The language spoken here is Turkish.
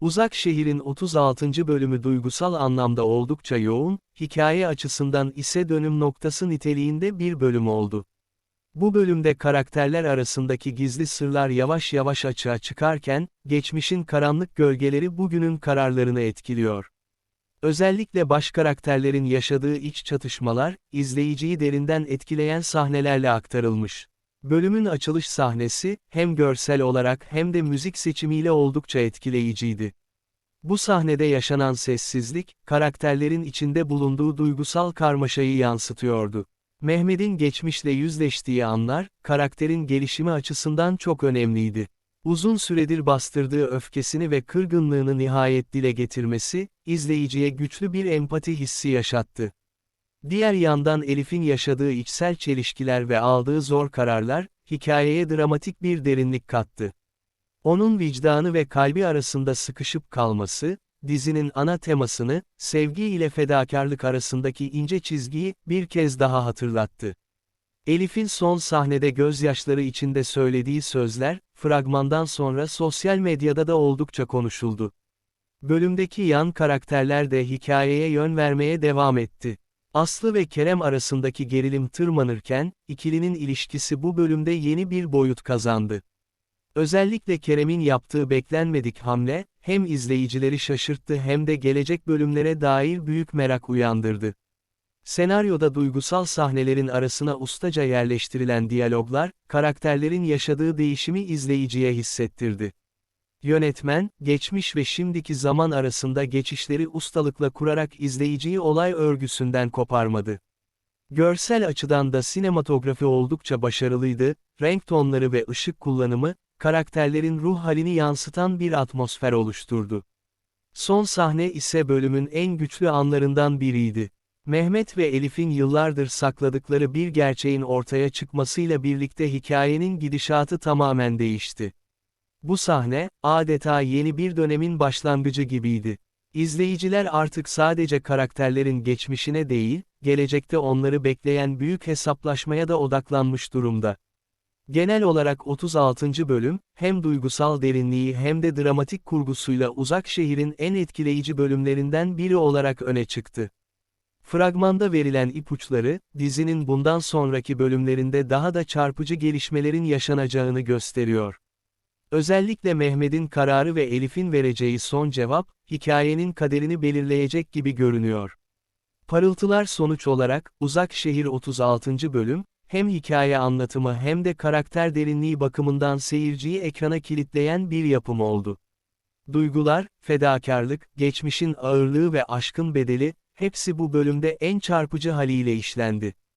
Uzak Şehir'in 36. bölümü duygusal anlamda oldukça yoğun, hikaye açısından ise dönüm noktası niteliğinde bir bölüm oldu. Bu bölümde karakterler arasındaki gizli sırlar yavaş yavaş açığa çıkarken, geçmişin karanlık gölgeleri bugünün kararlarını etkiliyor. Özellikle baş karakterlerin yaşadığı iç çatışmalar, izleyiciyi derinden etkileyen sahnelerle aktarılmış. Bölümün açılış sahnesi, hem görsel olarak hem de müzik seçimiyle oldukça etkileyiciydi. Bu sahnede yaşanan sessizlik, karakterlerin içinde bulunduğu duygusal karmaşayı yansıtıyordu. Mehmet'in geçmişle yüzleştiği anlar, karakterin gelişimi açısından çok önemliydi. Uzun süredir bastırdığı öfkesini ve kırgınlığını nihayet dile getirmesi, izleyiciye güçlü bir empati hissi yaşattı. Diğer yandan Elif'in yaşadığı içsel çelişkiler ve aldığı zor kararlar, hikayeye dramatik bir derinlik kattı. Onun vicdanı ve kalbi arasında sıkışıp kalması, dizinin ana temasını, sevgi ile fedakarlık arasındaki ince çizgiyi bir kez daha hatırlattı. Elif'in son sahnede gözyaşları içinde söylediği sözler, fragmandan sonra sosyal medyada da oldukça konuşuldu. Bölümdeki yan karakterler de hikayeye yön vermeye devam etti. Aslı ve Kerem arasındaki gerilim tırmanırken, ikilinin ilişkisi bu bölümde yeni bir boyut kazandı. Özellikle Kerem'in yaptığı beklenmedik hamle, hem izleyicileri şaşırttı hem de gelecek bölümlere dair büyük merak uyandırdı. Senaryoda duygusal sahnelerin arasına ustaca yerleştirilen diyaloglar, karakterlerin yaşadığı değişimi izleyiciye hissettirdi. Yönetmen, geçmiş ve şimdiki zaman arasında geçişleri ustalıkla kurarak izleyiciyi olay örgüsünden koparmadı. Görsel açıdan da sinematografi oldukça başarılıydı, renk tonları ve ışık kullanımı, karakterlerin ruh halini yansıtan bir atmosfer oluşturdu. Son sahne ise bölümün en güçlü anlarından biriydi. Mehmet ve Elif'in yıllardır sakladıkları bir gerçeğin ortaya çıkmasıyla birlikte hikayenin gidişatı tamamen değişti. Bu sahne, adeta yeni bir dönemin başlangıcı gibiydi. İzleyiciler artık sadece karakterlerin geçmişine değil, gelecekte onları bekleyen büyük hesaplaşmaya da odaklanmış durumda. Genel olarak 36. bölüm, hem duygusal derinliği hem de dramatik kurgusuyla Uzak Şehir'in en etkileyici bölümlerinden biri olarak öne çıktı. Fragmanda verilen ipuçları, dizinin bundan sonraki bölümlerinde daha da çarpıcı gelişmelerin yaşanacağını gösteriyor. Özellikle Mehmet'in kararı ve Elif'in vereceği son cevap, hikayenin kaderini belirleyecek gibi görünüyor. Parıltılar sonuç olarak, Uzak Şehir 36. bölüm, hem hikaye anlatımı hem de karakter derinliği bakımından seyirciyi ekrana kilitleyen bir yapım oldu. Duygular, fedakarlık, geçmişin ağırlığı ve aşkın bedeli, hepsi bu bölümde en çarpıcı haliyle işlendi.